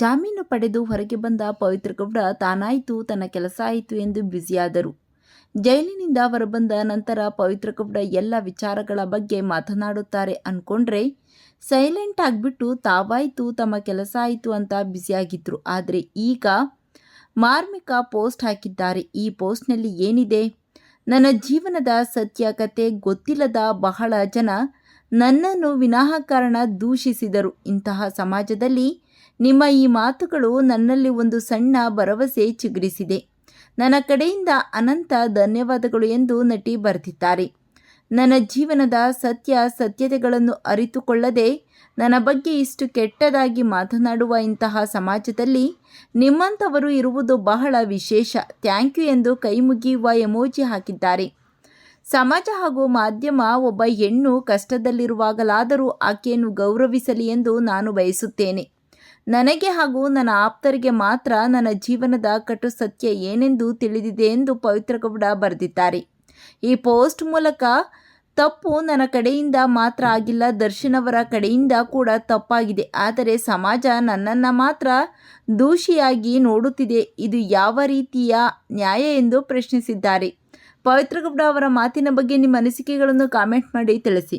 ಜಾಮೀನು ಪಡೆದು ಹೊರಗೆ ಬಂದ ಪವಿತ್ರ ಗೌಡ ತಾನಾಯಿತು, ತನ್ನ ಕೆಲಸ ಆಯಿತು ಎಂದು ಬ್ಯುಸಿಯಾದರು. ಜೈಲಿನಿಂದ ಹೊರಬಂದ ನಂತರ ಪವಿತ್ರ ಗೌಡ ಎಲ್ಲ ವಿಚಾರಗಳ ಬಗ್ಗೆ ಮಾತನಾಡುತ್ತಾರೆ ಅನ್ಕೊಂಡ್ರೆ, ಸೈಲೆಂಟ್ ಆಗಿಬಿಟ್ಟು ತಾವಾಯಿತು, ತಮ್ಮ ಕೆಲಸ ಆಯಿತು ಅಂತ ಬ್ಯುಸಿಯಾಗಿದ್ದರು ಆದರೆ ಈಗ ಮಾರ್ಮಿಕ ಪೋಸ್ಟ್ ಹಾಕಿದ್ದಾರೆ. ಈ ಪೋಸ್ಟ್ನಲ್ಲಿ ಏನಿದೆ? ನನ್ನ ಜೀವನದ ಸತ್ಯ, ಕತೆ ಗೊತ್ತಿಲ್ಲದ ಬಹಳ ಜನ ನನ್ನನ್ನು ವಿನಾಕಾರಣ ದೂಷಿಸಿದರು. ಇಂತಹ ಸಮಾಜದಲ್ಲಿ ನಿಮ್ಮ ಈ ಮಾತುಗಳು ನನ್ನಲ್ಲಿ ಒಂದು ಸಣ್ಣ ಭರವಸೆ ಚಿಗುರಿಸಿದೆ. ನನ್ನ ಕಡೆಯಿಂದ ಅನಂತ ಧನ್ಯವಾದಗಳು ಎಂದು ನಟಿ ಬರೆದಿದ್ದಾರೆ. ನನ್ನ ಜೀವನದ ಸತ್ಯ ಸತ್ಯತೆಗಳನ್ನು ಅರಿತುಕೊಳ್ಳದೆ ನನ್ನ ಬಗ್ಗೆ ಇಷ್ಟು ಕೆಟ್ಟದಾಗಿ ಮಾತನಾಡುವ ಇಂತಹ ಸಮಾಜದಲ್ಲಿ ನಿಮ್ಮಂಥವರು ಇರುವುದು ಬಹಳ ವಿಶೇಷ. ಥ್ಯಾಂಕ್ ಯು ಎಂದು ಕೈ ಮುಗಿಯುವ ಎಮೋಜಿ ಹಾಕಿದ್ದಾರೆ. ಸಮಾಜ ಹಾಗೂ ಮಾಧ್ಯಮ ಒಬ್ಬ ಹೆಣ್ಣು ಕಷ್ಟದಲ್ಲಿರುವಾಗಲಾದರೂ ಆಕೆಯನ್ನು ಗೌರವಿಸಲಿ ಎಂದು ನಾನು ಬಯಸುತ್ತೇನೆ. ನನಗೆ ಹಾಗೂ ನನ್ನ ಆಪ್ತರಿಗೆ ಮಾತ್ರ ನನ್ನ ಜೀವನದ ಕಟು ಸತ್ಯ ಏನೆಂದು ತಿಳಿದಿದೆ ಎಂದು ಪವಿತ್ರಗೌಡ ಬರೆದಿದ್ದಾರೆ. ಈ ಪೋಸ್ಟ್ ಮೂಲಕ ತಪ್ಪು ನನ್ನ ಕಡೆಯಿಂದ ಮಾತ್ರ ಆಗಿಲ್ಲ ದರ್ಶನ್ ಅವರ ಕಡೆಯಿಂದ ಕೂಡ ತಪ್ಪಾಗಿದೆ. ಆದರೆ ಸಮಾಜ ನನ್ನನ್ನು ಮಾತ್ರ ದೂಷಿಯಾಗಿ ನೋಡುತ್ತಿದೆ. ಇದು ಯಾವ ರೀತಿಯ ನ್ಯಾಯ ಎಂದು ಪ್ರಶ್ನಿಸಿದ್ದಾರೆ. ಪವಿತ್ರಗೌಡ ಅವರ ಮಾತಿನ ಬಗ್ಗೆ ನಿಮ್ಮ ಅನಿಸಿಕೆಗಳನ್ನು ಕಾಮೆಂಟ್ ಮಾಡಿ ತಿಳಿಸಿ.